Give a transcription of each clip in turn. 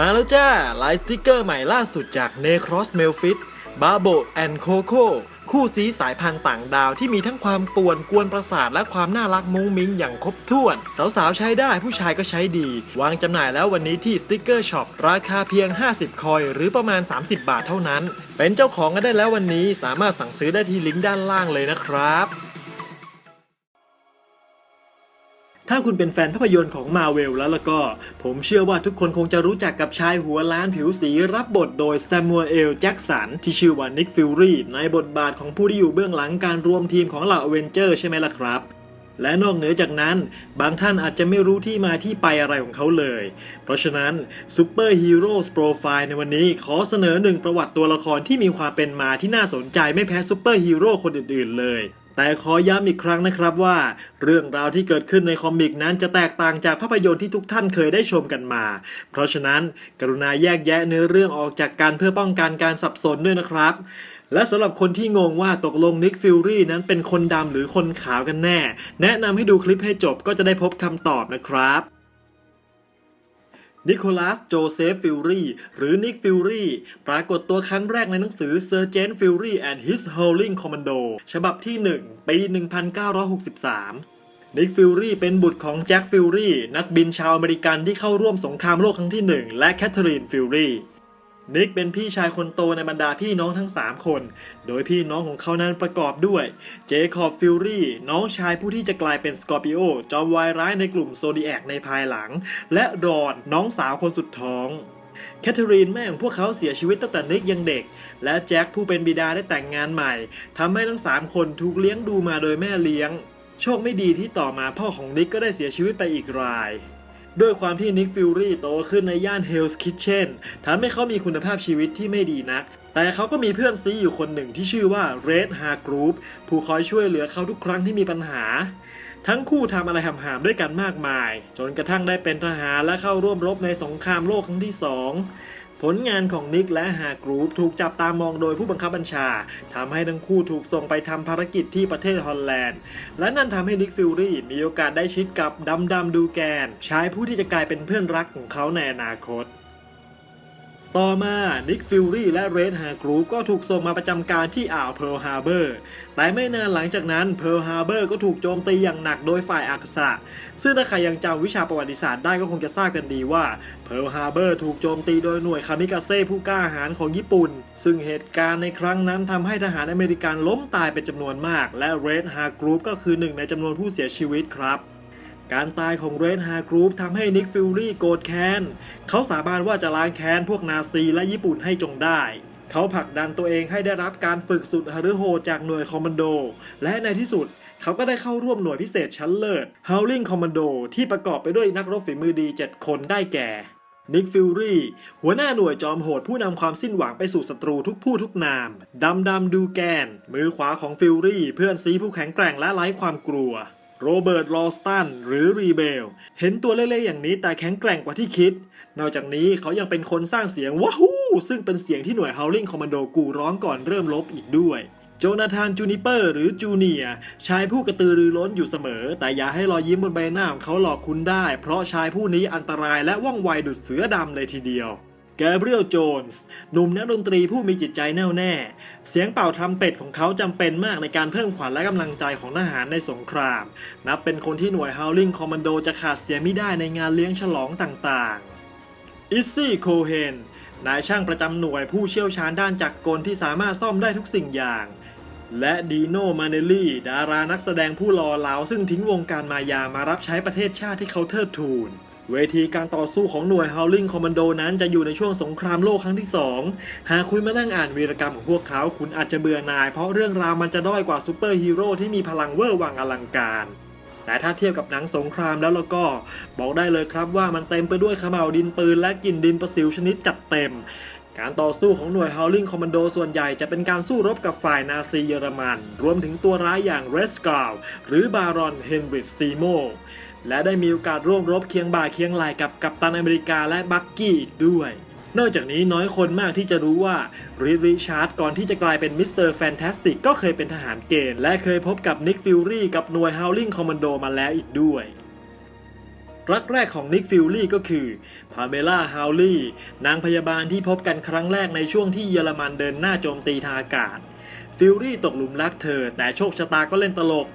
มาแล้วจ้าลายสติกเกอร์ใหม่ล่าสุดจาก Necros m e l f i t b a b o and Coco คู่สีสายพันธุ์ต่างดาวที่มีทั้งความป่วนกวนประสาทและความน่ารักมุ้งมิ้งอย่างครบถ้วน สาวๆ ใช้ได้ผู้ชายก็ใช้ดี วางจำหน่ายแล้ววันนี้ที่สติกเกอร์ช็อปราคาเพียง 50 คอย หรือประมาณ 30 บาทเท่านั้น เป็นเจ้าของกันได้แล้ววันนี้สามารถสั่งซื้อได้ที่ลิงก์ด้านล่างเลยนะครับ ถ้าคุณเป็นแฟนภาพยนตร์ของมาเวลแล้วล่ะก็ ผมเชื่อว่าทุกคนคงจะรู้จักกับชายหัวล้านผิวสีรับบทโดยแซมมูเอลแจ็กสันที่ชื่อว่านิกฟิลรีในบทบาทของผู้ที่อยู่เบื้องหลังการรวมทีมของเหล่าอเวนเจอร์ใช่ไหมล่ะครับ และนอกเหนือจากนั้น บางท่านอาจจะไม่รู้ที่มาที่ไปอะไรของเขาเลย เพราะฉะนั้นซูเปอร์ฮีโร่สโปรไฟล์ในวันนี้ขอเสนอหนึ่งประวัติตัวละครที่มีความเป็นมาที่น่าสนใจไม่แพ้ซูเปอร์ฮีโร่คนอื่นๆเลย แต่ขอย้ำอีกครั้งนะครับว่า เรื่องราวที่เกิดขึ้นในคอมิกนั้นจะแตกต่างจากภาพยนตร์ที่ทุกท่านเคยได้ชมกันมา เพราะฉะนั้นกรุณาแยกแยะเนื้อเรื่องออกจากกันเพื่อป้องกันการสับสนด้วยนะครับ และสำหรับคนที่งงว่าตกลงนิกฟิลลี่นั้นเป็นคนดำหรือคนขาวกันแน่ แนะนำให้ดูคลิปให้จบก็จะได้พบคำตอบนะครับ นิโคลัส โจเซฟ ฟิลรีหรือนิก ฟิลรีปรากฏตัวครั้งแรกในหนังสือ Sergeant Fury and His Howling Commando ฉบับที่ 1 ปี 1963 นิก ฟิลรีเป็นบุตรของแจ็ค ฟิลรีนักบินชาวอเมริกันที่เข้าร่วมสงครามโลกครั้งที่ 1 และแคทเธอรีน ฟิลรี นิกเป็นพี่ชายคนโตในบรรดาพี่น้องทั้ง 3 คน โดยพี่น้องของเขานั้นประกอบด้วย เจคอบฟิลรี่น้องชายผู้ที่จะกลายเป็นสกอร์ปิโอ จอมวายร้ายในกลุ่มโซดีแอกในภายหลัง และรอนน้องสาวคนสุดท้อง แคทเธอรีนแม่ของพวกเขาเสียชีวิตตั้งแต่นิกยังเด็ก และแจ็คผู้เป็นบิดาได้แต่งงานใหม่ทำให้ทั้ง 3 คนถูกเลี้ยงดูมาโดยแม่เลี้ยง โชคไม่ดีที่ต่อมาพ่อของนิกก็ได้เสียชีวิตไปอีกราย ด้วยความที่นิกฟิลลี่โตขึ้นในย่านเฮลส์คิทเช่นทำให้เขามีคุณภาพชีวิตที่ไม่ดีนัก แต่เขาก็มีเพื่อนซีอยู่คนหนึ่งที่ชื่อว่าเรดฮาร์กรูปผู้คอยช่วยเหลือเขาทุกครั้งที่มีปัญหา ทั้งคู่ทำอะไรหำๆด้วยกันมากมาย จนกระทั่งได้เป็นทหารและเข้าร่วมรบในสงครามโลกครั้งที่สอง ผลงานของนิกและฮากรูปถูกจับตามองโดยผู้บังคับบัญชาทำให้ทั้งคู่ถูกส่งไปทำภารกิจที่ประเทศฮอลแลนด์ และนั่นทำให้นิกฟิลลี่มีโอกาสได้ชิดกับดัมดัมดูแกนชายผู้ที่จะกลายเป็นเพื่อนรักของเขาในอนาคต ต่อมานิกฟิลลี่และเรดฮากรูก็ถูกส่งมาประจำการที่อ่าวเพิร์ลฮาร์เบอร์ แต่ไม่นานหลังจากนั้นเพิร์ลฮาร์เบอร์ก็ถูกโจมตีอย่างหนักโดยฝ่ายอักษะ ซึ่งถ้าใครยังจำวิชาประวัติศาสตร์ได้ก็คงจะทราบกันดีว่าเพิร์ลฮาร์เบอร์ถูกโจมตีโดยหน่วยคามิกาเซ่ผู้กล้าหาญของญี่ปุ่น ซึ่งเหตุการณ์ในครั้งนั้นทำให้ทหารอเมริกันล้มตายเป็นจำนวนมาก และเรดฮากรูก็คือหนึ่งในจำนวนผู้เสียชีวิตครับ การตายของเรดฮากรุ๊ปทำให้นิกฟิลลี่โกรธแค้น เขาสาบานว่าจะล้างแค้นพวกนาซีและญี่ปุ่นให้จงได้ เขาผลักดันตัวเองให้ได้รับการฝึกสุดฮารุโหจากหน่วยคอมมานโด และในที่สุดเขาก็ได้เข้าร่วมหน่วยพิเศษชั้นเลิศ Howling Commando ที่ประกอบไปด้วยนักรบฝีมือดี 7 คนได้แก่ นิกฟิลลี่ หัวหน้าหน่วยจอมโหดผู้นำความสิ้นหวังไปสู่ศัตรูทุกผู้ทุกนามดำดำดูแกน มือขวาของฟิลลี่ เพื่อนซีผู้แข็งแกร่งและไร้ความกลัว โรเบิร์ต ลอสตัน หรือรีเบล เห็นตัวเล็กๆอย่างนี้แต่แข็งแกร่งกว่าที่คิด นอกจากนี้เขายังเป็นคนสร้างเสียงว้าฮู้ซึ่งเป็นเสียงที่หน่วย Howling Commando กูร้องก่อนเริ่มรบอีกด้วย โจนาธาน จูนิเปอร์ หรือจูเนียชายผู้กระตือรือร้นอยู่เสมอ แต่อย่าให้รอยยิ้มบนใบหน้าของเขาหลอกคุณได้ เพราะชายผู้นี้อันตรายและว่องไวดุดเสือดำเลยทีเดียว แกเบรียลโจนส์หนุ่มนักดนตรีผู้มีจิตใจแน่วแน่ เสียงเป่าทำเป็ดของเขาจำเป็นมากในการเพิ่มขวัญและกำลังใจของทหารในสงคราม นับเป็นคนที่หน่วย Howling Commando จะขาดเสียไม่ได้ในงานเลี้ยงฉลองต่างๆอิซซี่โคเฮนนายช่างประจำหน่วยผู้เชี่ยวชาญด้านจักรกลที่สามารถซ่อมได้ทุกสิ่งอย่าง และดีโนมาเนลลี่ ดารานักแสดงผู้หล่อเหลาซึ่งทิ้งวงการมายามารับใช้ประเทศชาติที่เขาเทิดทูน เวทีการต่อสู้ของหน่วย Howling Commando นั้นจะอยู่ในช่วงสงครามโลกครั้งที่ 2 หากคุณมานั่งอ่านวีรกรรมของพวกเขา คุณอาจจะเบื่อหน่าย เพราะเรื่องราวมันจะด้อยกว่าซูเปอร์ฮีโร่ที่มีพลังเวอร์วังอลังการ แต่ถ้าเทียบกับหนังสงครามแล้วแล้วก็ บอกได้เลยครับว่ามันเต็มไปด้วยขม่าวดินปืนและกลิ่นดินประสิวชนิดจัดเต็ม การต่อสู้ของหน่วย Howling Commando ส่วนใหญ่จะเป็นการสู้รบกับฝ่ายนาซีเยอรมัน รวมถึงตัวร้ายอย่างเรสกาลหรือบารอนเฮนริชซีโม และได้มีโอกาสร่วมรบเคียงบ่าเคียงไหล่กับกัปตันอเมริกาและบักกี้อีกด้วย นอกจากนี้น้อยคนมากที่จะรู้ว่าริริชาร์ดก่อนที่จะกลายเป็นมิสเตอร์แฟนตาสติกก็เคยเป็นทหารเกณฑ์และเคยพบกับนิกฟิลลี่กับหน่วย Howling Commando มาแล้วอีกด้วยรักแรกของนิกฟิลลี่ก็คือพาเมล่าฮาวลี่นางพยาบาลที่พบกันครั้งแรกในช่วงที่เยอรมันเดินหน้าโจมตีทางอากาศ ฟิลลี่ตกหลุมรักเธอ แต่โชคชะตาก็เล่นตลก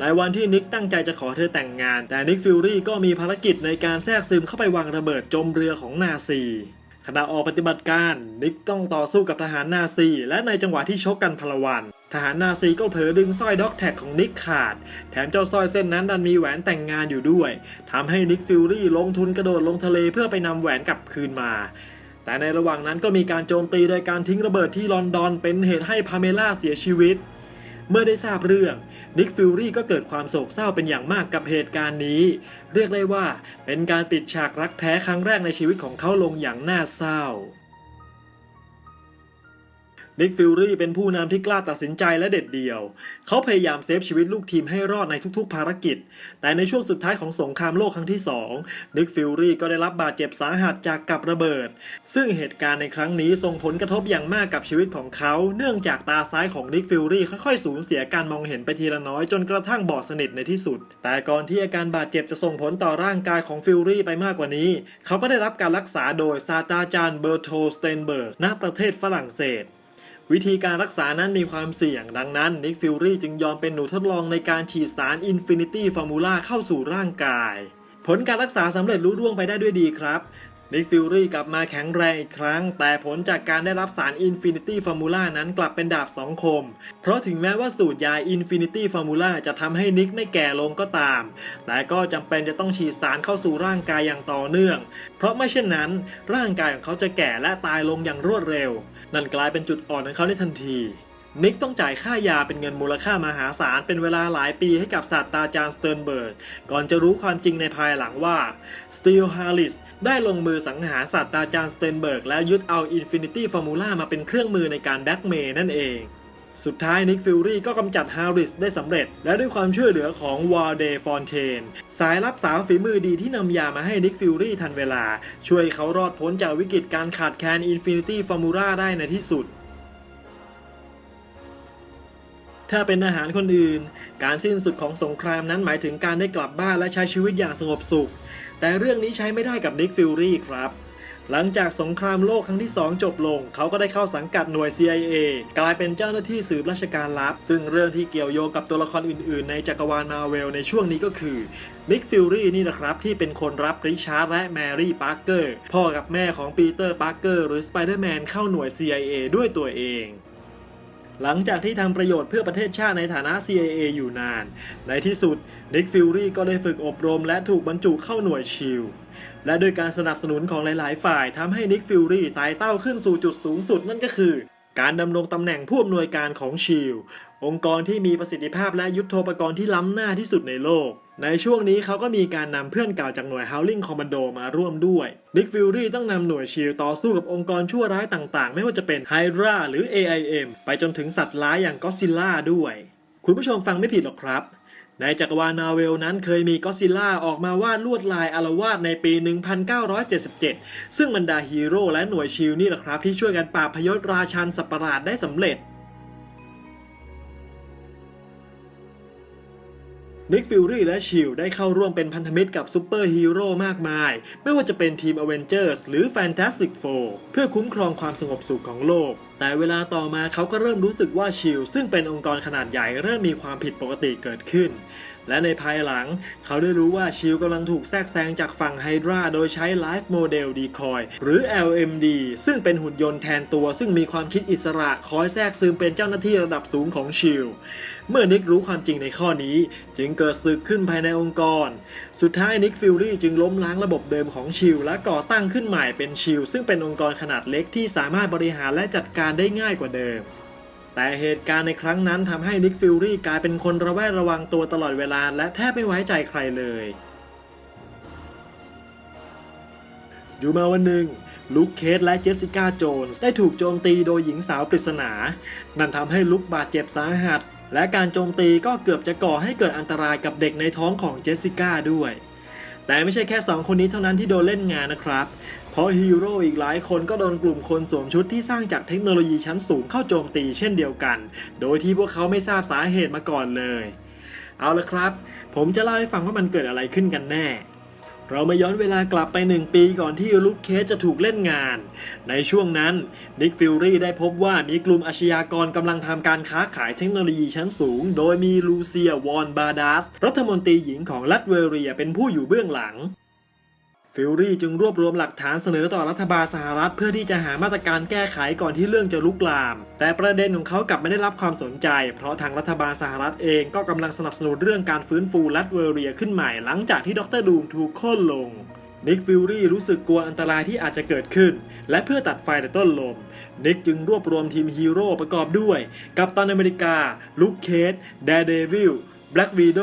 ในวันที่นิกตั้งใจจะขอเธอแต่งงาน แต่นิกฟิลลี่ก็มีภารกิจในการแทรกซึมเข้าไปวางระเบิดจมเรือของนาซี ขณะออกปฏิบัติการนิกต้องต่อสู้กับทหารนาซี และในจังหวะที่ชกกันพลวันทหารนาซีก็เผลอดึงสร้อยด็อกแท็กของนิกขาด แถมเจ้าสร้อยเส้นนั้นดันมีแหวนแต่งงานอยู่ด้วยทำให้นิกฟิลลี่ลงทุนกระโดดลงทะเลเพื่อไปนำแหวนกลับคืนมา แต่ในระหว่างนั้นก็มีการโจมตีโดยการทิ้งระเบิดที่ลอนดอนเป็นเหตุให้พาเมล่าเสียชีวิต เมื่อได้ทราบเรื่อง นิกฟิลลี่ก็เกิดความโศกเศร้าเป็นอย่างมากกับเหตุการณ์นี้ เรียกได้ว่าเป็นการปิดฉากรักแท้ครั้งแรกในชีวิตของเขาลงอย่างน่าเศร้า นิกฟิลลี่เป็นผู้นำที่กล้าตัดสินใจและเด็ดเดี่ยว เขาพยายามเซฟชีวิตลูกทีมให้รอดในทุกๆภารกิจ แต่ในช่วงสุดท้ายของสงครามโลกครั้งที่2นิกฟิลลี่ก็ได้รับบาดเจ็บสาหัสจากกับระเบิด ซึ่งเหตุการณ์ในครั้งนี้ส่งผลกระทบอย่างมากกับชีวิตของเขา เนื่องจากตาซ้ายของนิกฟิลลี่ค่อยๆสูญเสียการมองเห็นไปทีละน้อยจนกระทั่งบอดสนิทในที่สุด แต่ก่อนที่อาการบาดเจ็บจะส่งผลต่อร่างกายของฟิลลี่ไปมากกว่านี้ เขาก็ได้รับการรักษาโดยซาตราจารย์เบอร์โทสเตนเบิร์กณประเทศฝรั่งเศส วิธีการรักษานั้นมีความเสี่ยงดังนั้นนิกฟิลลี่จึงยอมเป็นหนูทดลองในการฉีดสาร Infinity Formula เข้าสู่ร่างกาย ผลการรักษาสำเร็จรุ่ร่วงไปได้ด้วยดีครับนิกฟิลลี่กลับมาแข็งแรงอีกครั้ง แต่ผลจากการได้รับสาร Infinity Formula นั้นกลับเป็นดาบสองคม เพราะถึงแม้ว่าสูตรยา Infinity Formula จะทำให้นิกไม่แก่ลงก็ตาม แต่ก็จำเป็นจะต้องฉีดสารเข้าสู่ร่างกายอย่างต่อเนื่อง เพราะไม่เช่นนั้น ร่างกายของเขาจะแก่และตายลงอย่างรวดเร็ว นั่นกลายเป็นจุดอ่อนของเขาในทันที นิกต้องจ่ายค่ายาเป็นเงินมูลค่ามหาศาลเป็นเวลาหลายปีให้กับศาสตราจารย์สเติร์นเบิร์ก ก่อนจะรู้ความจริงในภายหลังว่าสตีลฮาริสได้ลงมือสังหารศาสตราจารย์สเติร์นเบิร์ก แล้วยึดเอาอินฟินิตี้ฟอร์มูลามาเป็นเครื่องมือในการแบ็กเมย์นั่นเอง สุดท้ายนิกฟิลลี่ก็กำจัดฮาริสได้สำเร็จ และด้วยความช่วยเหลือของวอลเดฟอนเทนสายลับสาวฝีมือดีที่นำยามาให้นิกฟิลลี่ทันเวลา ช่วยเขารอดพ้นจากวิกฤตการขาดแคลนอินฟินิตี้ฟอร์มูลาได้ในที่สุดถ้าเป็นอาหารคนอื่น การสิ้นสุดของสงครามนั้นหมายถึงการได้กลับบ้านและใช้ชีวิตอย่างสงบสุข แต่เรื่องนี้ใช้ไม่ได้กับนิกฟิลลี่ครับ หลังจากสงครามโลกครั้งที่ 2 จบลง เขาก็ได้เข้าสังกัดหน่วย CIA กลายเป็นเจ้าหน้าที่สืบราชการลับ ซึ่งเรื่องที่เกี่ยวโยงกับตัวละครอื่นๆ ในจักรวาลมาเวลในช่วงนี้ก็คือนิกฟิลลี่นี่นะครับ ที่เป็นคนรับริชาร์ดและแมรี่ปาร์เกอร์พ่อกับแม่ของปีเตอร์ปาร์เกอร์หรือสไปเดอร์แมนเข้าหน่วย CIA ด้วยตัวเองหลังจากที่ทำประโยชน์เพื่อประเทศชาติในฐานะ CIA อยู่นาน ในที่สุดนิกฟิลลี่ก็ได้ฝึกอบรมและถูกบรรจุเข้าหน่วยชิล และด้วยการสนับสนุนของหลาย ๆ ฝ่ายทำให้นิกฟิลลี่ไต่เต้าขึ้นสู่จุดสูงสุดนั่นก็คือ การดำรงตำแหน่งผู้อำนวยการของชิลองค์กรที่มีประสิทธิภาพและยุทโธปกรณ์ที่ล้ำหน้าที่สุดในโลก ในช่วงนี้เขาก็มีการนำเพื่อนเก่าจากหน่วย Howling Commando มาร่วมด้วยนิกฟิลลี่ต้องนำหน่วยชิลต่อสู้กับองค์กรชั่วร้ายต่างๆ ไม่ว่าจะเป็น Hydra หรือ AIM ไปจนถึงสัตว์ร้ายอย่างก็ซิล่าด้วย คุณผู้ชมฟังไม่ผิดหรอกครับ ในจักรวาลนาเวลนั้นเคยมีก็อดซิล่าออกมาวาดลวดลายอารวาสในปี 1977 ซึ่งบรรดาฮีโร่และหน่วยชิลนี่แหละครับ ที่ช่วยกันปราบพยศราชันสัตว์ประหลาดได้สำเร็จนิกฟิลลี่และชิลได้เข้าร่วมเป็นพันธมิตรกับซูเปอร์ฮีโร่มากมาย ไม่ว่าจะเป็นทีมอเวนเจอร์สหรือ Fantastic Four เพื่อคุ้มครองความสงบสุขของโลก แต่เวลาต่อมาเขาก็เริ่มรู้สึกว่าชิลซึ่งเป็นองค์กรขนาดใหญ่เริ่มมีความผิดปกติเกิดขึ้น และในภายหลังเขาได้รู้ว่าชิลกำลังถูกแทรกแซงจากฝั่งไฮดราโดยใช้ Life Model Decoy หรือ LMD ซึ่งเป็นหุ่นยนต์แทนตัวซึ่งมีความคิดอิสระคอยแทรกซึมเป็นเจ้าหน้าที่ระดับสูงของชิลเมื่อนิกรู้ความจริงในข้อนี้ จึงเกิดศึกขึ้นภายในองค์กร สุดท้ายนิกฟิลลี่จึงล้มล้างระบบเดิมของชิลและก่อตั้งขึ้นใหม่เป็นชิลซึ่งเป็นองค์กรขนาดเล็กที่สามารถบริหารและจัดการได้ง่ายกว่าเดิม แต่เหตุการณ์ในครั้งนั้นทำให้นิกฟิลลี่กลายเป็นคนระแวดระวังตัวตลอดเวลาและแทบไม่ไว้ใจใครเลยอยู่มาวันหนึ่งลุคเคสและเจสสิก้าโจนส์ได้ถูกโจมตีโดยหญิงสาวปริศนา นั่นทำให้ลุคบาดเจ็บสาหัส และการโจมตีก็เกือบจะก่อให้เกิดอันตรายกับเด็กในท้องของเจสสิก้าด้วย แต่ไม่ใช่แค่ 2 คนนี้เท่านั้นที่โดนเล่นงานนะครับ เพราะฮีโร่อีกหลายคนก็โดนกลุ่มคนสวมชุดที่สร้างจากเทคโนโลยีชั้นสูงเข้าโจมตีเช่นเดียวกัน โดยที่พวกเขาไม่ทราบสาเหตุมาก่อนเลย เอาละครับ ผมจะเล่าให้ฟังว่ามันเกิดอะไรขึ้นกันแน่ เรามาย้อนเวลากลับไปหนึ่งปีก่อนที่ลุคเคสจะถูกเล่นงาน ในช่วงนั้นนิกฟิลลี่ได้พบว่ามีกลุ่มอาชญากรกำลังทำการค้าขายเทคโนโลยีชั้นสูง โดยมีลูเซียวอนบาดัสรัฐมนตรีหญิงของรัฐเวเรียเป็นผู้อยู่เบื้องหลัง ฟิลลี่จึงรวบรวมหลักฐานเสนอต่อรัฐบาลสหรัฐเพื่อที่จะหามาตรการแก้ไขก่อนที่เรื่องจะลุกลาม แต่ประเด็นของเขากลับไม่ได้รับความสนใจ เพราะทางรัฐบาลสหรัฐเองก็กำลังสนับสนุนเรื่องการฟื้นฟูรัฐเวเรียขึ้นใหม่หลังจากที่ดรดูมถูกโค่นลงนิกฟิลลี่รู้สึกกลัวอันตรายที่อาจจะเกิดขึ้น และเพื่อตัดไฟแต่ต้นลม นิกจึงรวบรวมทีมฮีโร่ประกอบด้วย กัปตันอเมริกาลูคเคสแดเดวิลแบล็กวีโด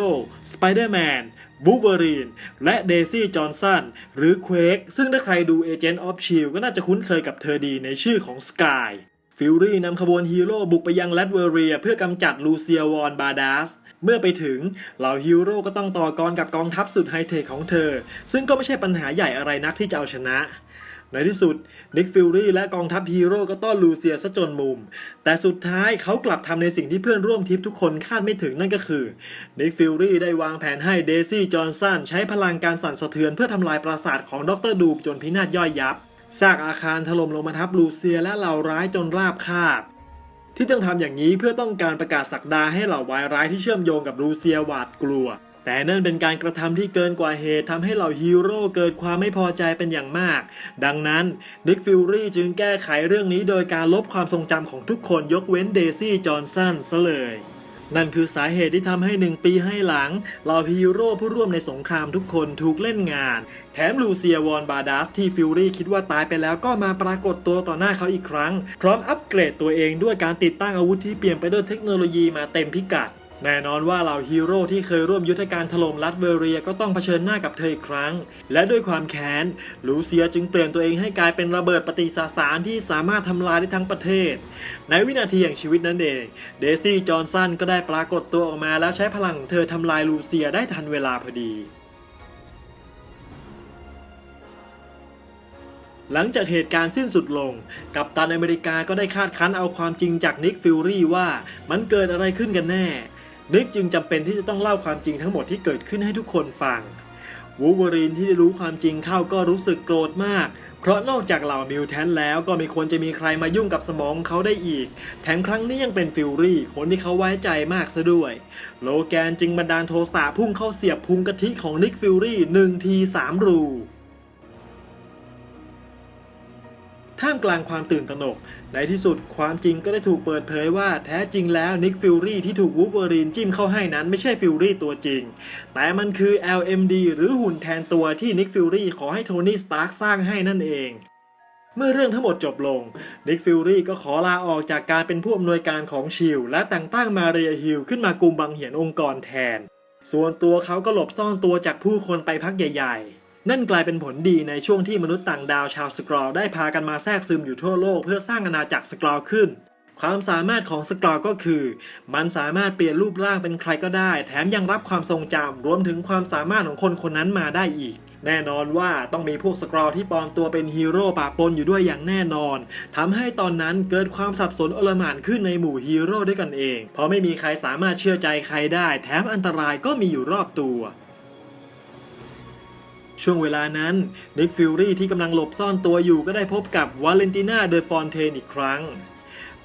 สไปเดอร์แมน บูเบอรีน และเดซี่จอห์นสันหรือเควกซึ่งถ้าใครดู Agent of Shield ก็น่าจะคุ้นเคยกับเธอดีในชื่อของสกายฟิลลี่นำขบวนฮีโร่บุกไปยังแรดเวเรีย เพื่อกำจัดลูเซียวอนบาดัสเมื่อไปถึงเหล่าฮีโร่ก็ต้องต่อกรกับกองทัพสุดไฮเทคของเธอ ซึ่งก็ไม่ใช่ปัญหาใหญ่อะไรนักที่จะเอาชนะ ในที่สุดนิกฟิลลี่และกองทัพฮีโร่ก็ต้อนลูเซียซะจนมุม แต่สุดท้ายเขากลับทำในสิ่งที่เพื่อนร่วมทริปทุกคนคาดไม่ถึงนั่นก็คือนิกฟิลลี่ได้วางแผนให้เดซี่จอห์นสันใช้พลังการสั่นสะเทือนเพื่อทำลายปราสาทของดรดูมจนพินาศย่อยยับซากอาคารถล่มลงมาทับลูเซียและเหล่าร้ายจนราบคาบ ที่ต้องทำอย่างนี้เพื่อต้องการประกาศสักดาให้เหล่าวายร้ายที่เชื่อมโยงกับลูเซียหวาดกลัว แต่นั่นเป็นการกระทำที่เกินกว่าเหตุทำให้เหล่าฮีโร่เกิดความไม่พอใจเป็นอย่างมาก ดังนั้นนิกฟิลลี่จึงแก้ไขเรื่องนี้โดยการลบความทรงจำของทุกคนยกเว้นเดซี่จอห์นสันซะเลยนั่นคือสาเหตุที่ทำให้หนึ่งปีให้หลังเหล่าฮีโร่ผู้ร่วมในสงครามทุกคนถูกเล่นงาน แถมลูเซียวอนบาดัสที่ฟิลลี่คิดว่าตายไปแล้วก็มาปรากฏตัวต่อหน้าเขาอีกครั้ง พร้อมอัปเกรดตัวเองด้วยการติดตั้งอาวุธที่เปลี่ยนไปด้วยเทคโนโลยีมาเต็มพิกัด แน่นอนว่าเหล่าฮีโร่ที่เคยร่วมยุทธการถล่มรัฐเวเรียก็ต้องเผชิญหน้ากับเธออีกครั้ง และด้วยความแค้น ลูเซียจึงเปลี่ยนตัวเองให้กลายเป็นระเบิดปฏิสาสารที่สามารถทำลายได้ทั้งประเทศ ในวินาทีแห่งชีวิตนั่นเอง เดซี่ จอห์นสันก็ได้ปรากฏตัวออกมาแล้วใช้พลังของเธอทำลายลูเซียได้ทันเวลาพอดีหลังจากเหตุการณ์สิ้นสุดลง กัปตันอเมริกาก็ได้คาดคั้นเอาความจริงจากนิกฟิลลี่ว่ามันเกิดอะไรขึ้นกันแน่ นิกจึงจำเป็นที่จะต้องเล่าความจริงทั้งหมดที่เกิดขึ้นให้ทุกคนฟังวูเวอรีนที่ได้รู้ความจริงเข้าก็รู้สึกโกรธมาก เพราะนอกจากเหล่ามิวแทนแล้วก็ไม่ควรจะมีใครมายุ่งกับสมองเขาได้อีก แถมครั้งนี้ยังเป็นฟิลลี่คนที่เขาไว้ใจมากซะด้วย โลแกนจึงบันดาลโทสะพุ่งเข้าเสียบพุงกะทิของนิกฟิลลี่หนึ่งทีสามรู ท่ามกลางความตื่นตระหนก ในที่สุดความจริงก็ได้ถูกเปิดเผยว่าแท้จริงแล้วนิกฟิลลี่ที่ถูกวูฟเวอรีนจิ้มเข้าให้นั้นไม่ใช่ฟิลลี่ตัวจริง แต่มันคือ LMD หรือหุ่นแทนตัวที่นิกฟิลลี่ขอให้โทนี่สตาร์กสร้างให้นั่นเองเมื่อเรื่องทั้งหมดจบลง นิกฟิลลี่ก็ขอลาออกจากการเป็นผู้อำนวยการของชิลและแต่งตั้งมาเรียฮิลขึ้นมากุมบังเหียนองค์กรแทน ส่วนตัวเขาก็หลบซ่อนตัวจากผู้คนไปพักใหญ่ ๆ นั่นกลายเป็นผลดีในช่วงที่มนุษย์ต่างดาวชาวสกรอลได้พากันมาแทรกซึมอยู่ทั่วโลกเพื่อสร้างอาณาจักรสกรอลขึ้น ความสามารถของสกรอลก็คือ มันสามารถเปลี่ยนรูปร่างเป็นใครก็ได้ แถมยังรับความทรงจำรวมถึงความสามารถของคนคนนั้นมาได้อีก แน่นอนว่าต้องมีพวกสกรอลที่ปลอมตัวเป็นฮีโร่ปะปนอยู่ด้วยอย่างแน่นอนทำให้ตอนนั้นเกิดความสับสนโอลหม่านขึ้นในหมู่ฮีโร่ด้วยกันเอง เพราะไม่มีใครสามารถเชื่อใจใครได้ แถมอันตรายก็มีอยู่รอบตัว ช่วงเวลานั้นนิกฟิลลี่ที่กำลังหลบซ่อนตัวอยู่ก็ได้พบกับวาเลนติน่าเดอฟอนเทนอีกครั้ง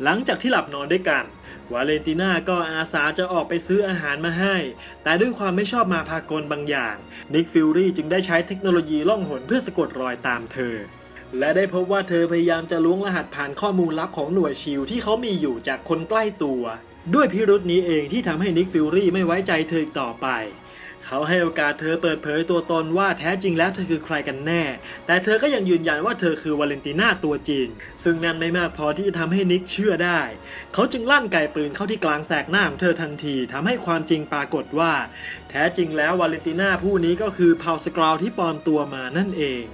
หลังจากที่หลับนอนด้วยกัน วาเลนติน่าก็อาสาจะออกไปซื้ออาหารมาให้ แต่ด้วยความไม่ชอบมาพากลบางอย่างนิกฟิลลี่จึงได้ใช้เทคโนโลยีล่องหนเพื่อสะกดรอยตามเธอ และได้พบว่าเธอพยายามจะล้วงรหัสผ่านข้อมูลลับของหน่วยชิลที่เขามีอยู่จากคนใกล้ตัว ด้วยพิรุษนี้เองที่ทำให้นิกฟิลลี่ไม่ไว้ใจเธออีกต่อไป เขาให้โอกาสเธอเปิดเผยตัวตนว่าแท้จริงแล้วเธอคือใครกันแน่ แต่เธอก็ยังยืนยันว่าเธอคือวาเลนติน่าตัวจริง ซึ่งนั่นไม่มากพอที่จะทำให้นิกเชื่อได้ เขาจึงลั่นไกปืนเข้าที่กลางแสกหน้าของเธอทันทีทำให้ความจริงปรากฏว่า แท้จริงแล้ววาเลนติน่าผู้นี้ก็คือเผาสกราวที่ปลอมตัวมานั่นเอง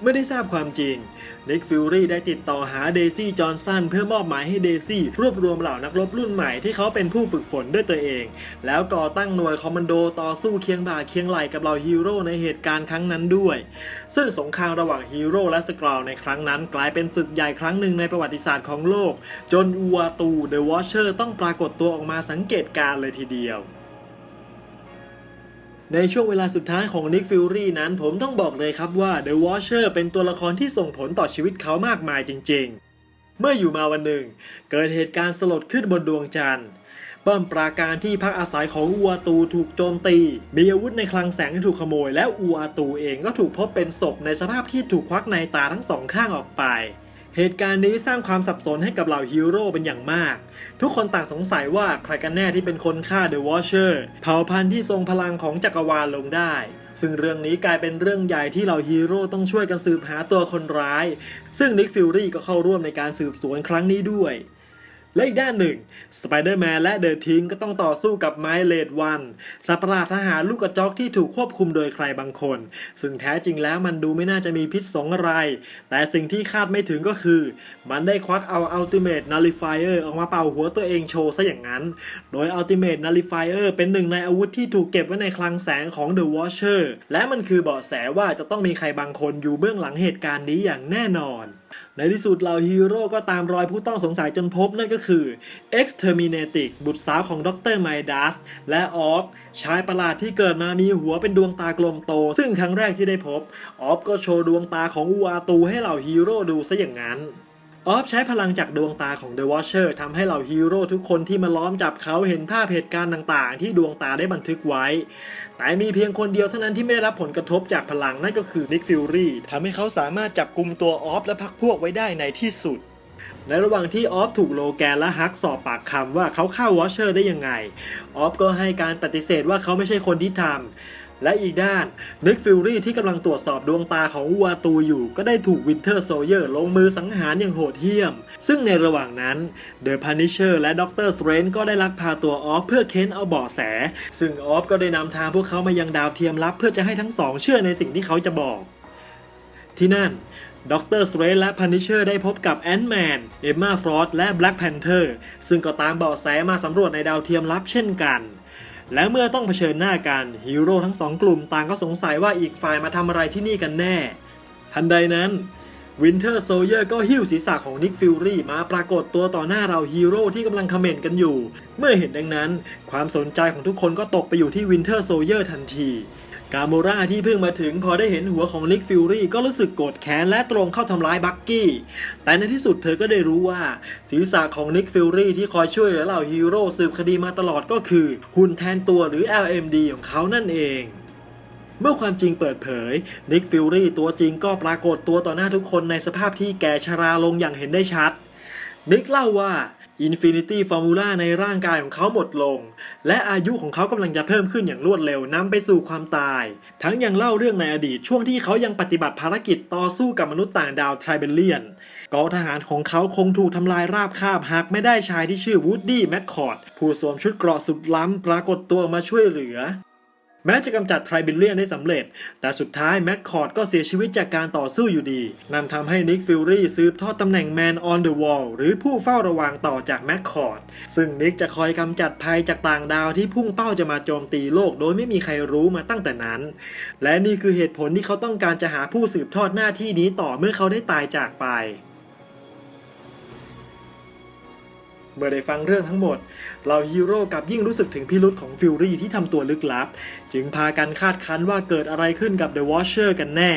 เมื่อได้ทราบความจริงนิกฟิลลี่ได้ติดต่อหาเดซี่จอห์นสันเพื่อมอบหมายให้เดซี่รวบรวมเหล่านักรบรุ่นใหม่ที่เขาเป็นผู้ฝึกฝนด้วยตัวเอง แล้วก่อตั้งหน่วยคอมมานโดต่อสู้เคียงบ่าเคียงไหลกับเหล่าฮีโร่ในเหตุการณ์ครั้งนั้นด้วย ซึ่งสงครามระหว่างฮีโร่และสกราวในครั้งนั้น กลายเป็นศึกใหญ่ครั้งหนึ่งในประวัติศาสตร์ของโลก จนอูวตูเดอะวอชเชอร์ต้องปรากฏตัวออกมาสังเกตการเลยทีเดียว ในช่วงเวลาสุดท้ายของ Nick Fury นั้นผมต้องบอกเลยครับว่า The Watcher เป็นตัวละครที่ส่งผลต่อชีวิตเขามากมายจริง ๆ เมื่ออยู่มาวันหนึ่ง เกิดเหตุการณ์สลดขึ้นบนดวงจันทร์ป้อมปราการที่พักอาศัยของอูอาตูถูกโจมตี มีอาวุธในคลังแสงที่ถูกขโมย และอูอาตูเองก็ถูกพบเป็นศพในสภาพที่ถูกควักในตาทั้งสองข้างออกไป เหตุการณ์นี้สร้างความสับสนให้กับเหล่าฮีโร่เป็นอย่างมาก ทุกคนต่างสงสัยว่าใครกันแน่ที่เป็นคนฆ่าเดอะวอชเชอร์เผ่าพันธุ์ที่ทรงพลังของจักรวาลลงได้ ซึ่งเรื่องนี้กลายเป็นเรื่องใหญ่ที่เหล่าฮีโร่ต้องช่วยกันสืบหาตัวคนร้าย ซึ่งนิกฟิลลี่ก็เข้าร่วมในการสืบสวนครั้งนี้ด้วย และอีกด้านหนึ่งสไปเดอร์แมนและเดอะทิงก็ต้องต่อสู้กับไมเลดวันสัตว์ประหลาดทหารลูกกระจอกที่ถูกควบคุมโดยใครบางคน ซึ่งแท้จริงแล้วมันดูไม่น่าจะมีพิษสงอะไร แต่สิ่งที่คาดไม่ถึงก็คือ มันได้ควักเอา Ultimate Nullifier ออกมาเป่าหัวตัวเองโชว์ซะอย่างนั้น โดย Ultimate Nullifier เป็นหนึ่งในอาวุธที่ถูกเก็บไว้ในคลังแสงของ The Watcher และมันคือเบาะแสว่าจะต้องมีใครบางคนอยู่เบื้องหลังเหตุการณ์นี้อย่างแน่นอน ในที่สุดเหล่าฮีโร่ก็ตามรอยผู้ต้องสงสัยจนพบนั่นก็คือ Exterminatic บุตรสาวของดรไมดัสและออฟชายประหลาดที่เกิดมามีหัวเป็นดวงตากลมโต ซึ่งครั้งแรกที่ได้พบ ออฟก็โชว์ดวงตาของอูอาตูให้เหล่าฮีโร่ดูซะอย่างนั้น ออฟใช้พลังจากดวงตาของ The Watcher ทำให้เหล่าฮีโร่ทุกคนที่มาล้อมจับเขาเห็นภาพเหตุการณ์ต่างๆ ที่ดวงตาได้บันทึกไว้ แต่มีเพียงคนเดียวเท่านั้นที่ไม่ได้รับผลกระทบจากพลังนั่นก็คือ Nick Fury ทำให้เขาสามารถจับกลุ่มตัวออฟและพักพวกไว้ได้ในที่สุด ในระหว่างที่ออฟถูกโลแกนและฮักสอบปากคำว่าเขาฆ่าวอชเชอร์ได้ยังไง ออฟก็ให้การปฏิเสธว่าเขาไม่ใช่คนที่ทำ และอีกด้านนิกฟิลลี่ที่กำลังตรวจสอบดวงตาของอูอาตูอยู่ ก็ได้ถูกวินเทอร์โซเยอร์ลงมือสังหารอย่างโหดเหี้ยม ซึ่งในระหว่างนั้นเดอะพันิเชอร์และด็อกเตอร์สเตรนก็ได้ลักพาตัวออฟเพื่อเค้นเอาเบาะแส ซึ่งออฟก็ได้นำทางพวกเขามายังดาวเทียมลับ เพื่อจะให้ทั้งสองเชื่อในสิ่งที่เขาจะบอก ที่นั่นด็อกเตอร์สเตรนและพันิเชอร์ได้พบกับแอนด์แมน เอมมาฟรอสและแบล็กแพนเทอร์ ซึ่งก็ตามเบาะแสมาสำรวจในดาวเทียมลับเช่นกัน และเมื่อต้องเผชิญหน้ากันฮีโร่ทั้งสองกลุ่มต่างก็สงสัยว่าอีกฝ่ายมาทำอะไรที่นี่กันแน่ ทันใดนั้นวินเทอร์โซเยอร์ก็หิ้วศีรษะของนิกฟิลลี่มาปรากฏตัวต่อหน้าเราฮีโร่ที่กำลังคอมเมนต์กันอยู่ เมื่อเห็นดังนั้น ความสนใจของทุกคนก็ตกไปอยู่ที่วินเทอร์โซเยอร์ทันที กาโมราที่เพิ่งมาถึงพอได้เห็นหัวของนิกฟิลลี่ก็รู้สึกโกรธแค้นและตรงเข้าทำร้ายบักกี้ แต่ในที่สุดเธอก็ได้รู้ว่า ศีรษะของนิกฟิลลี่ที่คอยช่วยเหลือเหล่าฮีโร่สืบคดีมาตลอดก็คือ หุ่นแทนตัวหรือ LMD ของเขานั่นเองเมื่อความจริงเปิดเผย นิกฟิลลี่ตัวจริงก็ปรากฏตัวต่อหน้าทุกคนในสภาพที่แก่ชราลงอย่างเห็นได้ชัด นิกเล่าว่า อินฟินิตี้ฟอร์มูล่าในร่างกายของเขาหมดลง และอายุของเขากำลังจะเพิ่มขึ้นอย่างรวดเร็วนำไปสู่ความตาย ทั้งยังเล่าเรื่องในอดีตช่วงที่เขายังปฏิบัติภารกิจต่อสู้กับมนุษย์ต่างดาวไทรเบเลียนกองทหารของเขาคงถูกทำลายราบคาบหากไม่ได้ชายที่ชื่อวูดดี้แมคคอร์ดผู้สวมชุดเกราะสุดล้ำปรากฏตัวมาช่วยเหลือ แม้จะกำจัดไทรบิลเลียนได้สำเร็จ แต่สุดท้ายแมคคอร์ดก็เสียชีวิตจากการต่อสู้อยู่ดี นั่นทำให้นิกฟิลลี่สืบทอดตำแหน่ง Man on the Wall หรือผู้เฝ้าระวังต่อจากแมคคอร์ด ซึ่งนิกจะคอยกำจัดภัยจากต่างดาวที่พุ่งเป้าจะมาโจมตีโลก โดยไม่มีใครรู้มาตั้งแต่นั้น และนี่คือเหตุผลที่เขาต้องการจะหาผู้สืบทอดหน้าที่นี้ต่อเมื่อเขาได้ตายจากไป เมื่อได้ฟังเรื่องทั้งหมด เราฮีโร่กับยิ่งรู้สึกถึงพิรุษของฟิลลี่ที่ทำตัวลึกลับ จึงพากันคาดคั้นว่าเกิดอะไรขึ้นกับ The Watcher กันแน่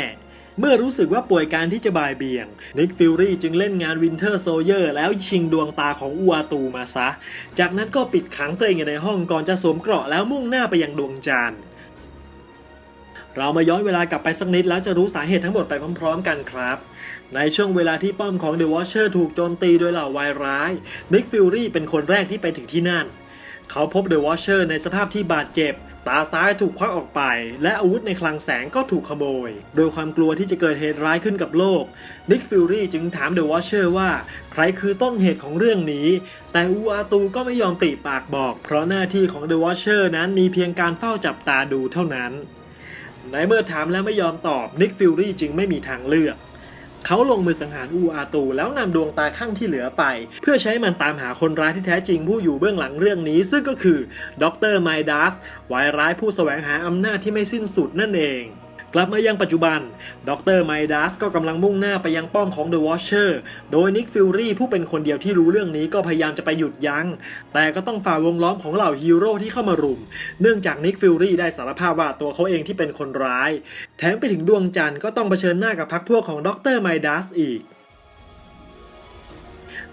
เมื่อรู้สึกว่าป่วยการที่จะบ่ายเบี่ยง นิกฟิลลี่จึงเล่นงาน Winter Soldier แล้วชิงดวงตาของอูอาตูมาซะ จากนั้นก็ปิดขังตัวเองในห้องก่อนจะสวมเกราะแล้วมุ่งหน้าไปยังดวงจันทร์เรามาย้อนเวลากลับไปสักนิดแล้วจะรู้สาเหตุทั้งหมดไปพร้อม ๆ กันครับ ในช่วงเวลาที่ป้อมของ The Watcher ถูกโจมตีโดยเหล่าวายร้าย Nick Fury เป็นคนแรกที่ไปถึงที่นั่น เขาพบ The Watcher ในสภาพที่บาดเจ็บ ตาซ้ายถูกควักออกไป และอาวุธในคลังแสงก็ถูกขโมย โดยความกลัวที่จะเกิดเหตุร้ายขึ้นกับโลก Nick Fury จึงถาม The Watcher ว่า ใครคือต้นเหตุของเรื่องนี้ แต่อูอาตูก็ไม่ยอมปริปากบอก เพราะหน้าที่ของ The Watcher นั้นมีเพียงการเฝ้าจับตาดูเท่านั้นในเมื่อถามแล้วไม่ยอมตอบนิกฟิลลี่จึงไม่มีทางเลือก เขาลงมือสังหารอูอาตู แล้วนำดวงตาข้างที่เหลือไป เพื่อใช้มันตามหาคนร้ายที่แท้จริงผู้อยู่เบื้องหลังเรื่องนี้ ซึ่งก็คือดรไมดัสวายร้ายผู้แสวงหาอำนาจที่ไม่สิ้นสุดนั่นเอง กลับมายังปัจจุบัน ดรไมดัสก็กำลังมุ่งหน้าไปยังป้อมของเดอะวอชเชอร์โดยนิกฟิลลี่ผู้เป็นคนเดียวที่รู้เรื่องนี้ก็พยายามจะไปหยุดยัง้ง แต่ก็ต้องฝ่าวงล้อมของเหล่าฮีโร่ที่เข้ามารุม เนื่องจากนิกฟิลลี่ได้สารภาพว่าตัวเขาเองที่เป็นคนร้าย แถมไปถึงดวงจันทร์ก็ต้องเผชิญหน้ากับพรรคพวกของดรไมดัสอีก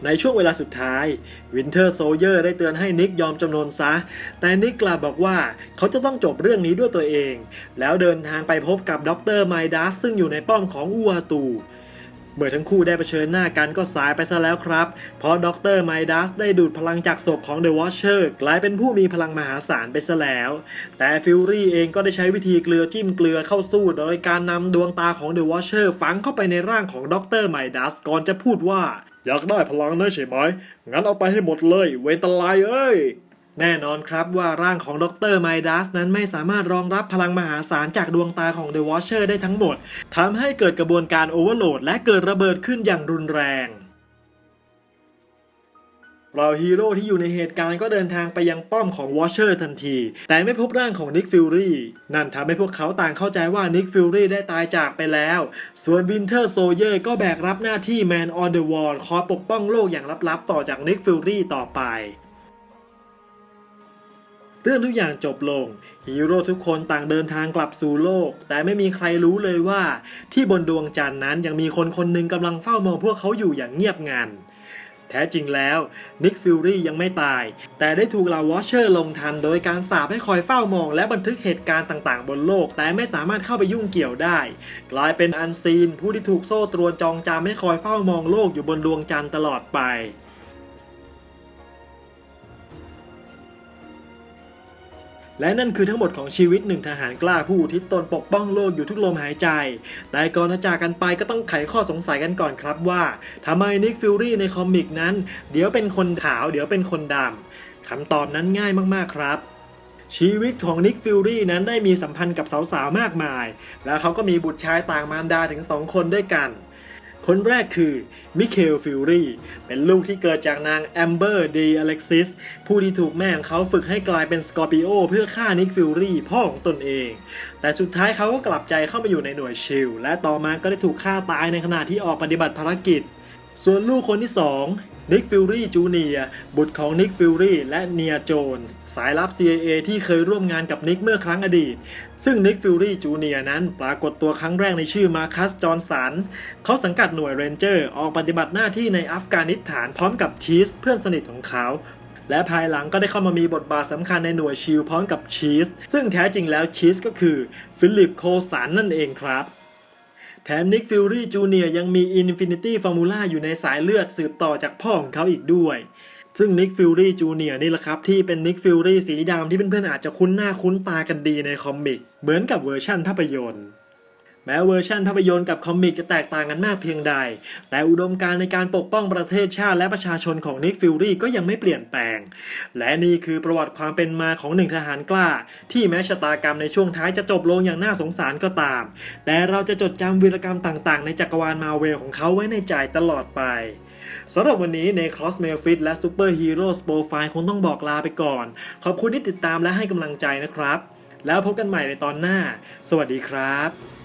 ในช่วงเวลาสุดท้ายวินเทอร์โซเยอร์ได้เตือนให้นิกยอมจำนนซะ แต่นิกกลับบอกว่าเขาจะต้องจบเรื่องนี้ด้วยตัวเอง แล้วเดินทางไปพบกับด็อกเตอร์ไมดัสซึ่งอยู่ในป้อมของอูอาตูเมื่อทั้งคู่ได้เผชิญหน้ากันก็สายไปซะแล้วครับ เพราะด็อกเตอร์ไมดัสได้ดูดพลังจากศพของ The Watcher กลายเป็นผู้มีพลังมหาศาลไปซะแล้ว แต่ฟิลลี่เองก็ได้ใช้วิธีเกลือจิ้มเกลือเข้าสู้โดยการนำดวงตาของ The Watcher ฝังเข้าไปในร่างของด็อกเตอร์ไมดัสก่อนจะพูดว่า อยากได้พลังนะใช่ไหม งั้นเอาไปให้หมดเลย เวตาลายเอ้ย แน่นอนครับว่าร่างของดรไมดัสนั้นไม่สามารถรองรับพลังมหาศาลจากดวงตาของเดอะวอชเชอร์ได้ทั้งหมดทำให้เกิดกระบวนการโอเวอร์โหลดและเกิดระเบิดขึ้นอย่างรุนแรง เราฮีโร่ที่อยู่ในเหตุการณ์ก็เดินทางไปยังป้อมของวอชเชอร์ทันที แต่ไม่พบร่างของนิกฟิลลี่นั่นทำให้พวกเขาต่างเข้าใจว่านิกฟิลลี่ได้ตายจากไปแล้ว ส่วนวินเทอร์โซเยอร์ก็แบกรับหน้าที่ Man on the Wall คอยปกป้องโลกอย่างลับๆ ต่อจากนิกฟิลลี่ต่อไปเรื่องทุกอย่างจบลง ฮีโร่ทุกคนต่างเดินทางกลับสู่โลก แต่ไม่มีใครรู้เลยว่า ที่บนดวงจันทร์นั้นยังมีคนคนหนึ่งกำลังเฝ้ามองพวกเขาอยู่อย่างเงียบงัน แท้จริงแล้วนิกฟิลลี่ยังไม่ตาย แต่ได้ถูกเหล่าวอชเชอร์ลงทันโดยการสาบให้คอยเฝ้ามอง และบันทึกเหตุการณ์ต่างๆ บนโลก แต่ไม่สามารถเข้าไปยุ่งเกี่ยวได้ กลายเป็นอันซีนผู้ที่ถูกโซ่ตรวนจองจำให้คอยเฝ้ามองโลกอยู่บนดวงจันทร์ตลอดไป และนั่นคือทั้งหมดของชีวิตหนึ่งทหารกล้าผู้ทิศตนปกป้องโลกอยู่ทุกลมหายใจ แต่ก่อนจะจากกันไปก็ต้องไขข้อสงสัยกันก่อนครับว่าทำไมนิกฟิลลี่ในคอมิกนั้น เดี๋ยวเป็นคนขาวเดี๋ยวเป็นคนดำคำตอบนั้นง่ายมากๆครับชีวิตของนิกฟิลลี่นั้นได้มีสัมพันธ์กับสาวๆ มากมาย แล้วเขาก็มีบุตรชายต่างมารดาถึงสองคนด้วยกัน คนแรกคือมิเคลฟิลลี่เป็นลูกที่เกิดจากนางแอมเบอร์ดีอเล็กซิสผู้ที่ถูกแม่ของเขาฝึกให้กลายเป็นสกอร์ปิโอเพื่อฆ่านิกฟิลลี่พ่อของตนเอง แต่สุดท้ายเขาก็กลับใจเข้ามาอยู่ในหน่วยชิลและต่อมาก็ได้ถูกฆ่าตายในขณะที่ออกปฏิบัติภารกิจ ส่วนลูกคนที่2นิกฟิลลี่จูเนียบุตรของนิกฟิลลี่และเนียโจนส์สายลับ CIA ที่เคยร่วมงานกับนิกเมื่อครั้งอดีต ซึ่งนิกฟิลลี่จูเนียนั้นปรากฏตัวครั้งแรกในชื่อมาคัสจอห์นสันเขาสังกัดหน่วยเรนเจอร์ออกปฏิบัติหน้าที่ในอัฟกานิสถานพร้อมกับชีสเพื่อนสนิทของเขาและภายหลังก็ได้เข้ามามีบทบาทสำคัญในหน่วยชิลพร้อมกับชีส ซึ่งแท้จริงแล้วชีสก็คือ ฟิลิปโคสันนั่นเองครับ แถมนิกฟิลลี่จูเนียยังมีอินฟินิตี้ฟอร์มูล่าอยู่ในสายเลือดสืบต่อจากพ่อของเขาอีกด้วย ซึ่งนิกฟิลลี่จูเนียนี่แหละครับ ที่เป็นนิกฟิลลี่สีดำที่เพื่อนๆอาจจะคุ้นหน้าคุ้นตากันดีในคอมิก เหมือนกับเวอร์ชั่นภาพยนตร์ ม้เวอร์ชันภาพยนตร์กับคอมิกจะแตกต่างกันมากเพียงใด แต่อุดมการณ์ในการปกป้องประเทศชาติและประชาชนของนิกฟิลลี่ก็ยังไม่เปลี่ยนแปลง และนี่คือประวัติความเป็นมาของหนึ่งทหารกล้า ที่แม้ชะตากรรมในช่วงท้ายจะจบลงอย่างน่าสงสารก็ตาม แต่เราจะจดจำวีรกรรมต่างๆ ในจักรวาลมาเวลของเขาไว้ในใจตลอดไปสำหรับวันนี้ใน Cross m a i l Fit และ Super Heroes Profile คงต้องบอกลาไปก่อน ขอบคุณที่ติดตามและให้กำลังใจนะครับ แล้วพบกันใหม่ในตอนหน้า สวัสดีครับ